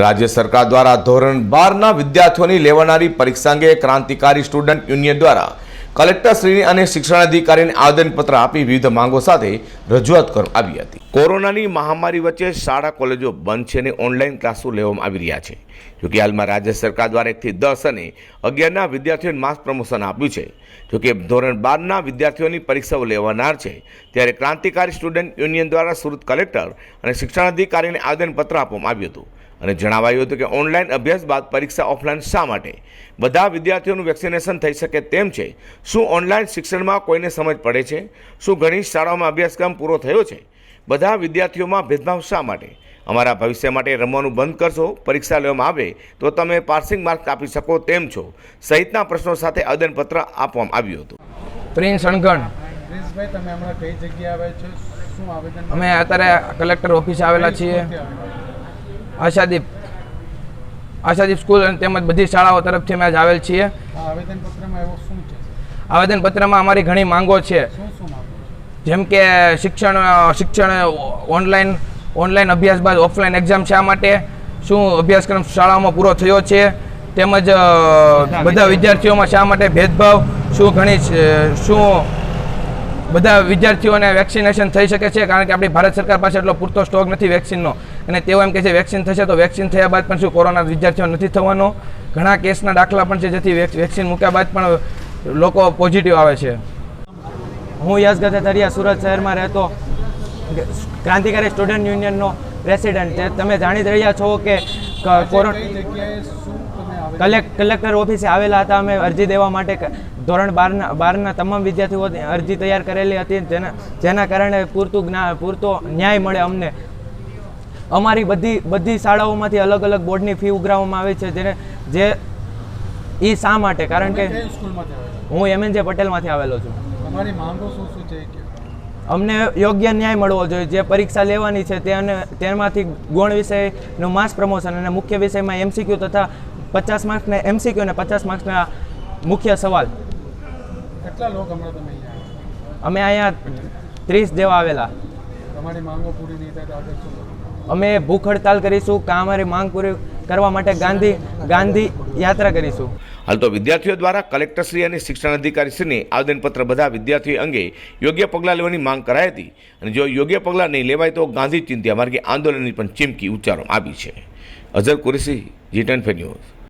રાજ્ય સરકાર દ્વારા ધોરણ બારના વિદ્યાર્થીઓની લેવાનારી પરીક્ષા અંગે ક્રાંતિકારી સ્ટુડન્ટ યુનિયન દ્વારા કલેક્ટરશ્રીની અને શિક્ષણાધિકારીને આવેદનપત્ર આપી વિવિધ માંગો સાથે રજૂઆત કરવામાં આવી હતી. કોરોનાની મહામારી વચ્ચે શાળા કોલેજો બંધ છે અને ઓનલાઈન ક્લાસો લેવામાં આવી રહ્યા છે. જોકે હાલમાં રાજ્ય સરકાર દ્વારા એકથી દસ અને અગિયારના વિદ્યાર્થીઓને માસ પ્રમોશન આપ્યું છે. જોકે ધોરણ બારના વિદ્યાર્થીઓની પરીક્ષાઓ લેવાનાર છે, ત્યારે ક્રાંતિકારી સ્ટુડન્ટ યુનિયન દ્વારા સુરત કલેક્ટર અને શિક્ષણાધિકારીને આવેદનપત્ર આપવામાં આવ્યું હતું. અને જણાવાયું હતું કે ઓનલાઈન અભ્યાસ બાદ પરીક્ષા ઓફલાઈન શા માટે? બધા વિદ્યાર્થીઓનું વેક્સિનેશન થઈ શકે તેમ છે. શું ઓનલાઈન શિક્ષણમાં કોઈને સમજ પડે છે? શું ઘણી શાળાઓમાં અભ્યાસક્રમ પૂરો થયો છે? બધા વિદ્યાર્થીઓમાં ભેદભાવ શા માટે? અમારા ભવિષ્ય માટે રમવાનું બંધ કરશો પરીક્ષા લેવામાં આવે તો તમે પાસિંગ માર્ક આપી શકો તેમ છો. સહિતના પ્રશ્નો સાથે આવેદનપત્ર આપવામાં આવ્યું હતું. પ્રિન્સ અણગણ. પ્રિન્સભાઈ તમે હમણાં કઈ જગ્યાએ આવ્યા છો? શું આવેદન? અમે અત્યારે કલેક્ટર ઓફિસે આવેલા છીએ? આશાદીપ. આશાદીપ સ્કૂલ અને તેમજ બધી શાળાઓ તરફથી અમે આજ આવેલ છીએ. આવેદનપત્રમાં શું છે? આવેદનપત્રમાં અમારી ઘણી માંગો છો? જેમ કે શિક્ષણ શિક્ષણ ઓનલાઈન ઓનલાઈન અભ્યાસ બાદ ઓફલાઈન એક્ઝામ શા માટે? શું અભ્યાસક્રમ શાળાઓમાં પૂરો થયો છે? તેમજ બધા વિદ્યાર્થીઓમાં શા માટે ભેદભાવ? શું ઘણી શું બધા વિદ્યાર્થીઓને વેક્સિનેશન થઈ શકે છે? કારણ કે આપણી ભારત સરકાર પાસે એટલો પૂરતો સ્ટોક નથી વેક્સિનનો. અને તેઓ એમ કહે છે, વેક્સિન થશે તો વેક્સિન થયા બાદ પણ શું કોરોના વિદ્યાર્થીઓ નથી થવાનો? ઘણા કેસના દાખલા પણ છે, જેથી વેક- વેક્સિન મૂક્યા બાદ પણ લોકો પોઝિટિવ આવે છે. હું યશ ગથેતરિયા સુરત શહેરમાં રહેતો ક્રાંતિકારી સ્ટુડન્ટ યુનિયનનો પ્રેસિડેન્ટ તમે જાણી રહ્યા છો કે ક- કલેક્ટર ઓફિસે આવેલા હતા. અમે અરજી દેવા માટે ધોરણ બારના બારના તમામ વિદ્યાર્થીઓ અરજી તૈયાર કરેલી હતી. જેના જેના કારણે પૂરતું જ્ઞા, પૂરતો ન્યાય મળે અમને. અમારી બધી બધી શાળાઓમાંથી અલગ અલગ બોર્ડની ફી ઉઘરાવવામાં આવે છે જેને જે એ શા માટે? કારણ કે હું એમ એન જે પટેલમાંથી આવેલો છું. તમારી માંગો શું શું છે અમને યોગ્ય ન્યાય મળવો જોઈએ. જે પરીક્ષા લેવાની છે તેને તેમાંથી ગુણ વિષયનું માસ પ્રમોશન અને મુખ્ય વિષયમાં એમસીક્યુ તથા પચાસ માર્ક્સના એમસીક્યુ અને પચાસ માર્ક્સના મુખ્ય સવાલ. કેટલા લોકો? અમે અહીંયા ત્રીસ જેવા આવેલા. તમારી માંગો પૂરી નહીં થાય તો આગળ શું? અમે ભૂખ હડતાલ કરીશું કાં અમારી માંગ પૂરી કરવા માટે ગાંધી ગાંધી યાત્રા કરીશું. હાલ તો વિદ્યાર્થીઓ દ્વારા કલેક્ટરશ્રી અને શિક્ષણ અધિકારીશ્રીને આવેદનપત્ર બધા વિદ્યાર્થીઓ અંગે યોગ્ય પગલાં લેવાની માંગ કરાઈ હતી. અને જો યોગ્ય પગલાં નહીં લેવાય તો ગાંધી ચિંત્યા માર્ગે આંદોલનની પણ ચીમકી ઉચ્ચારવામાં આવી છે. અઝર કુરેશી જીટન ફેન્યુઝ ન્યૂઝ